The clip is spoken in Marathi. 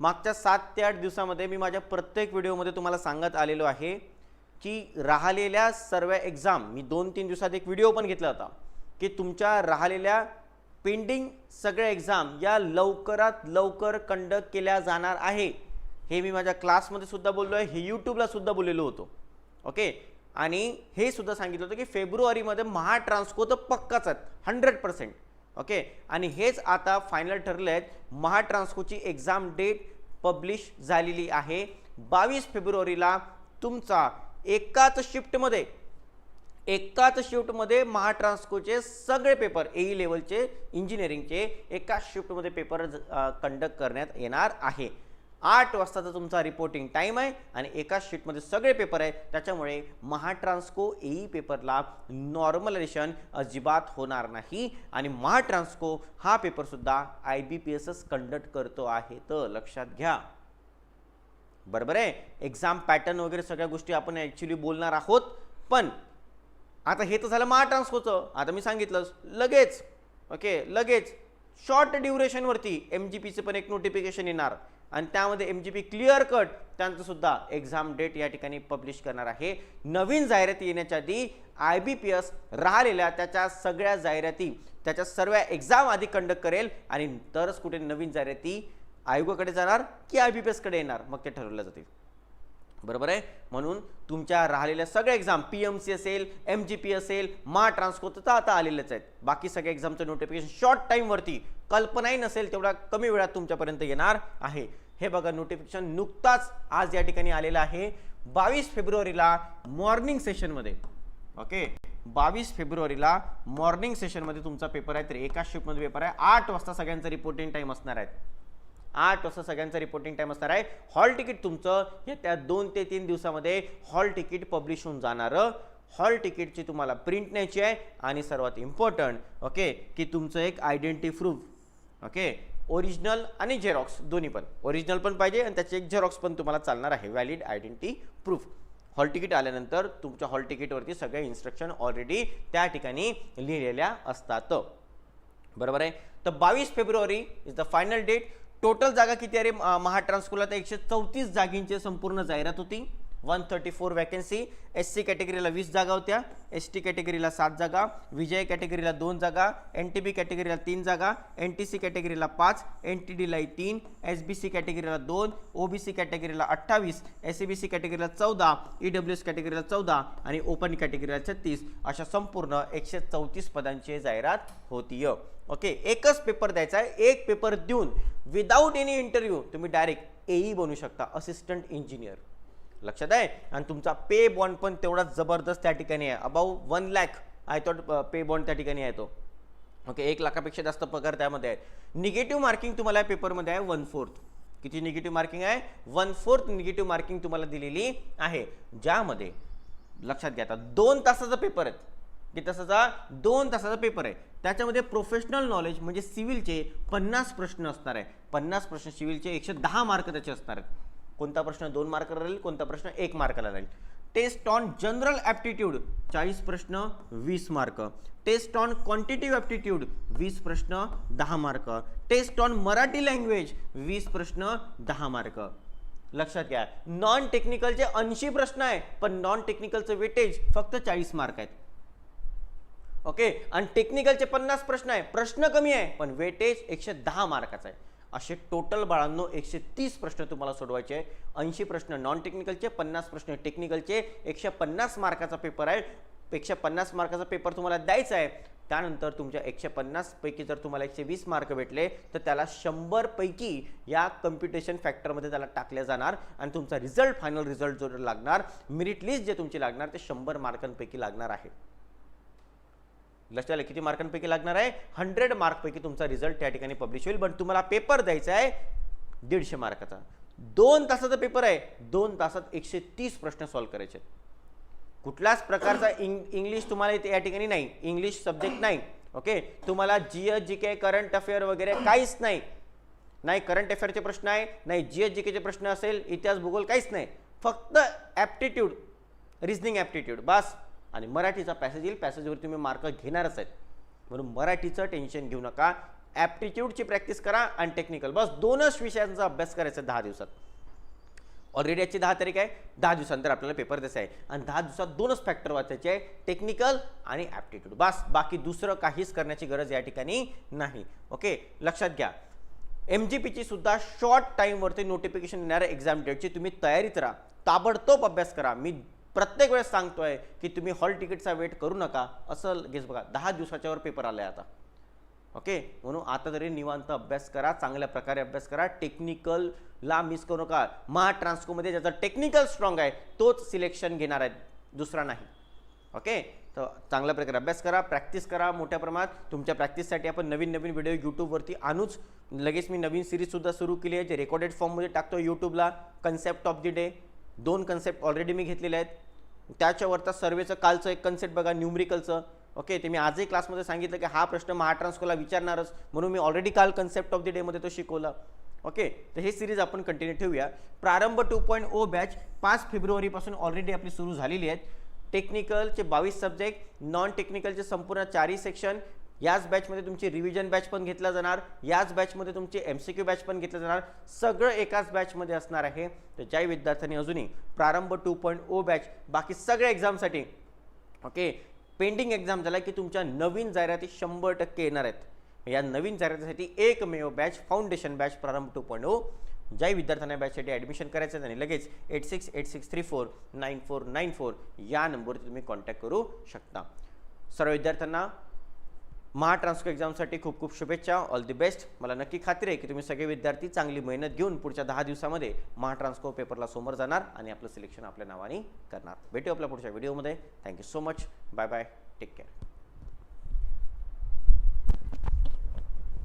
मागच्या सात ते आठ दिवसामध्ये मी माझ्या प्रत्येक व्हिडिओमध्ये तुम्हाला सांगत आलेलो आहे की राहिलेल्या सर्व एक्झाम मी दोन तीन दिवसात एक व्हिडिओ पण घेतला होता की तुमच्या राहिलेल्या पेंडिंग सगळ्या एक्झाम या लवकरात लवकर कंडक्ट केल्या जाणार आहे. हे मी माझ्या क्लासमध्ये सुद्धा बोललो आहे हे यूट्यूबला सुद्धा बोललेलो होतो. ओके आणि हे सुद्धा सांगितलं होतं की फेब्रुवारीमध्ये महाट्रान्सको तर पक्काच आहेत हंड्रेड पर्सेंट ओके? आणि हेच आता फायनल ठरलं आहेत महाट्रान्स्कोची एक्झाम डेट पब्लिश झालेली आहे. बावीस फेब्रुवारीला तुमचा एकाच शिफ्टमध्ये एकाच शिफ्टमध्ये महाट्रान्स्कोचे सगळे पेपर ए लेवलचे इंजिनिअरिंगचे एकाच शिफ्टमध्ये पेपर कंडक्ट करण्यात येणार आहे. आठ वाजताचा तुमचा रिपोर्टिंग टाईम आहे आणि एकाच शीटमध्ये सगळे पेपर आहे. त्याच्यामुळे महाट्रान्सको एई पेपरला नॉर्मलायझेशन अजिबात होणार नाही. आणि महाट्रान्सको हा पेपरसुद्धा आय बी पी एसच कंडक्ट करतो आहे. तर लक्षात घ्या. बरोबर आहे? एक्झाम पॅटर्न वगैरे सगळ्या गोष्टी आपण ॲक्च्युली बोलणार आहोत. पण आता हे तर झालं महाट्रान्सकोचं. आता मी सांगितलं लगेच. ओके लगेच. शॉर्ट ड्युरेशनवरती एम जी पीचं पण एक नोटिफिकेशन येणार. आणि त्यामध्ये M G P clear cut त्यांचं सुद्धा एक्झाम डेट या ठिकाणी पब्लिश करणार आहे. नवीन जाहिराती येण्याच्या आधी आय बी पी एस राहिलेल्या त्याच्या सगळ्या जाहिराती त्याच्या सर्व एक्झाम आधी कंडक्ट करेल आणि तरच कुठे नवीन जाहिराती आयोगाकडे जाणार की आय बी पी एसकडे येणार. मग ते ठरवलं जातील. बरोबर आहे? म्हणून तुमच्या राहिलेल्या सगळ्या एक्झाम पी एम सी असेल एम जी पी असेल मा ट्रान्सको तर आता आलेलेच आहेत. बाकी सगळ्या एक्झामचं नोटिफिकेशन शॉर्ट टाईमवरती कल्पनाही नसेल तेवढा कमी वेळात तुमच्यापर्यंत येणार आहे. हे बघा नोटिफिकेशन नुकताच आज या ठिकाणी आलेलं आहे. बावीस फेब्रुवारीला मॉर्निंग सेशनमध्ये ओके बावीस फेब्रुवारीला मॉर्निंग सेशनमध्ये तुमचा पेपर आहे. तर एका शिफ्टमध्ये पेपर आहे. आठ वाजता सगळ्यांचा रिपोर्टिंग टाईम असणार आहे. आठ वाजता सगळ्यांचा रिपोर्टिंग टाईम असणार आहे. हॉल तिकीट तुमचं येत्या दोन ते तीन दिवसामध्ये हॉल तिकीट पब्लिश होऊन जाणारं. हॉल तिकीटची तुम्हाला प्रिंट न्यायची आहे आणि सर्वात इम्पॉर्टंट ओके की तुमचं एक आयडेंटिटी प्रूफ ओके ओरिजिनल आणि झेरॉक्स दोन्ही पण. ओरिजिनल पण पाहिजे आणि त्याचे एक झेरॉक्स पण तुम्हाला चालणार आहे valid identity proof hall ticket आल्यानंतर तुमच्या हॉल तिकीटवरती सगळ्या इन्स्ट्रक्शन ऑलरेडी त्या ठिकाणी लिहिलेल्या असतात. बरोबर आहे? तर बावीस February is the final date total जागा किती अरे रे? महाट्रान्सकोला तर एकशे चौतीस जागींची संपूर्ण जाहिरात होती. One thirty four vacancy S C कॅटेगरीला वीस जागा होत्या एस टी कॅटेगरीला सात जागा विजय कॅटेगरीला दोन जागा एन टी बी कॅटेगरीला तीन जागा एन टी सी कॅटेगरीला पाच एन टी डीलाही तीन एस बी सी कॅटेगरीला दोन ओ बी सी कॅटेगरीला अठ्ठावीस एस सी बी सी कॅटेगरीला चौदा ई डब्ल्यू एस कॅटेगरीला चौदा आणि ओपन कॅटेगरीला छत्तीस अशा संपूर्ण एकशे चौतीस पदांची जाहिरात होती ओके एकच पेपर द्यायचा आहे एक पेपर देऊन विदाऊट एनी इंटरव्ह्यू तुम्ही डायरेक्ट एई बनू शकता असिस्टंट इंजिनियर लक्षात आहे? आणि तुमचा पे बॉन्ड पण तेवढा जबरदस्त त्या ठिकाणी आहे. About one lakh I thought pay bond त्या ठिकाणी आहे तो. ओके एक लाखापेक्षा जास्त पगार त्यामध्ये आहे. निगेटिव्ह मार्किंग तुम्हाला या पेपरमध्ये आहे वन फोर्थ किती निगेटिव्ह मार्किंग आहे? वन फोर्थ निगेटिव्ह मार्किंग तुम्हाला दिलेली आहे. ज्यामध्ये लक्षात घ्या आता दोन तासाचा पेपर आहे की तासाचा दोन तासाचा पेपर आहे. त्याच्यामध्ये प्रोफेशनल नॉलेज म्हणजे सिव्हिलचे पन्नास प्रश्न असणार आहे. पन्नास प्रश्न सिव्हिलचे एकशे दहा मार्क त्याचे असणार आहेत. कोणता प्रश्न दोन मार्काला राहील कोणता प्रश्न एक मार्काला राहील. टेस्ट ऑन जनरल ॲप्टिट्यूड चाळीस प्रश्न वीस mark. Test on quantitative aptitude वीस प्रश्न दहा mark. Test on Marathi language वीस प्रश्न दहा मार्क. लक्षात घ्या नॉन टेक्निकलचे ऐंशी प्रश्न आहे पण नॉन टेक्निकलचं वेटेज फक्त चाळीस मार्क आहेत. ओके आणि टेक्निकलचे पन्नास प्रश्न आहे प्रश्न कमी आहे पण वेटेज एकशे दहा मार्काचा आहे. असे टोटल बाळांनो एकशे तीस प्रश्न तुम्हाला सोडवायचे आहे ऐंशी प्रश्न नॉन टेक्निकलचे पन्नास प्रश्न टेक्निकलचे एकशे पन्नास मार्काचा पेपर आहे. एकशे पन्नास मार्काचा पेपर तुम्हाला द्यायचा आहे. त्यानंतर तुमच्या एकशे पन्नासपैकी जर तुम्हाला एकशे वीस मार्क भेटले तर त्याला शंभरपैकी या कम्प्युटेशन फॅक्टरमध्ये त्याला टाकले जाणार आणि तुमचा रिझल्ट फायनल रिझल्ट जो लागणार मेरिट लिस्ट जे तुमची लागणार ते शंभर मार्कांपैकी लागणार आहे. लक्षात आलं किती मार्कांपैकी लागणार आहे? हंड्रेड मार्कपैकी तुमचा रिझल्ट त्या ठिकाणी पब्लिश होईल. पण तुम्हाला पेपर द्यायचा आहे दीडशे मार्काचा. दोन तासाचा पेपर आहे. दोन तासात एकशे तीस प्रश्न सॉल्व्ह करायचे आहेत. कुठल्याच प्रकारचा इंग इंग्लिश तुम्हाला इथे या ठिकाणी नाही. इंग्लिश सब्जेक्ट नाही. ओके तुम्हाला G S G K current affair वगैरे काहीच नाही. नाही करंट अफेअरचे प्रश्न आहे नाही जी एस जी केचे प्रश्न असेल इतिहास भूगोल काहीच नाही. फक्त ॲप्टिट्यूड रिझनिंग ॲप्टिट्यूड बस. आणि मराठीचा पॅसेज येईल. पॅसेजवर तुम्ही मार्क घेणारच आहेत. म्हणून मराठीचं टेन्शन घेऊ नका. ॲप्टिट्यूडची प्रॅक्टिस करा आणि टेक्निकल बस दोनच विषयांचा अभ्यास करायचा आहे दहा दिवसात. ऑलरेडी याची दहा तारीख आहे. दहा दिवसानंतर आपल्याला पेपर द्यायचा आहे. आणि दहा दिवसात दोनच फॅक्टर वाचायचे आहे. टेक्निकल आणि ॲप्टिट्यूड बस बाकी दुसरं काहीच करण्याची गरज या ठिकाणी नाही. ओके लक्षात घ्या. एम जी पीची सुद्धा शॉर्ट टाईमवरती नोटिफिकेशन येणाऱ्या एक्झाम डेटची तुम्ही तयारीत राहा. ताबडतोब अभ्यास करा. मी प्रत्येक वेळेस सांगतोय की तुम्ही हॉल तिकीटचा वेट करू नका. असं लगेच बघा. दहा दिवसाच्यावर पेपर आलाय आता. ओके म्हणून आता तरी निवांत अभ्यास करा चांगल्या प्रकारे अभ्यास करा. टेक्निकलला मिस करू नका. महा ट्रान्सकोमध्ये ज्याचा टेक्निकल स्ट्रॉंग आहे तोच सिलेक्शन घेणार आहे दुसरा नाही. ओके तर चांगल्या प्रकारे अभ्यास करा प्रॅक्टिस करा मोठ्या प्रमाणात. तुमच्या प्रॅक्टिससाठी आपण नवीन नवीन व्हिडिओ यूट्यूबवरती आणूच लगेच मी नवीन सिरीजसुद्धा सुरू केली आहे जे रेकॉर्डेड फॉर्ममध्ये टाकतो यूट्यूबला कन्सेप्ट ऑफ दी डे दोन कन्सेप्ट ऑलरेडी मी घेतलेले आहेत. त्याच्यावरचा सर्वेचं कालचं एक कन्सेप्ट बघा न्यूमरिकलचं ओके ते मी आजही क्लासमध्ये सांगितलं की हा प्रश्न महाट्रान्सकोला विचारणारच. म्हणून मी ऑलरेडी काल कन्सेप्ट ऑफ द डेमध्ये तो शिकवला. ओके तर हे सिरीज आपण कंटिन्यू ठेवूया. प्रारंभ टू पॉईंट ओ बॅच पाच फेब्रुवारीपासून ऑलरेडी आपली सुरू झालेली आहेत. टेक्निकलचे बावीस सब्जेक्ट नॉन टेक्निकलचे संपूर्ण चारही सेक्शन याच बॅचमध्ये तुमची रिव्हिजन बॅच पण घेतला जाणार याच बॅचमध्ये तुमची एम सी क्यू बॅच पण घेतलं जाणार. सगळं एकाच बॅचमध्ये असणार आहे. तर ज्याही विद्यार्थ्यांनी अजूनही प्रारंभ टू पॉईंट ओ बॅच बाकी सगळ्या एक्झामसाठी ओके पेंडिंग एक्झाम झाला की तुमच्या नवीन जाहिराती शंभर टक्के येणार आहेत. या नवीन जाहिरातीसाठी एकमेव batch foundation batch Prarambh two point o ज्याही विद्यार्थ्यांना बॅचसाठी ॲडमिशन करायचं आहे त्यांनी लगेच eight six eight six three four nine four nine four या नंबरवरती तुम्ही कॉन्टॅक्ट करू शकता. सर्व विद्यार्थ्यांना महा ट्रान्सको एक्झामसाठी खूप खूप शुभेच्छा. ऑल दी बेस्ट मला नक्की खात्री आहे की तुम्ही सगळे विद्यार्थी चांगली मेहनत घेऊन पुढच्या दहा दिवसामध्ये महा ट्रान्सको पेपरला समोर जाणार आणि आपलं सिलेक्शन आपल्या नावाने करणार. भेटू आपल्या पुढच्या व्हिडिओमध्ये thank you so much bye bye take care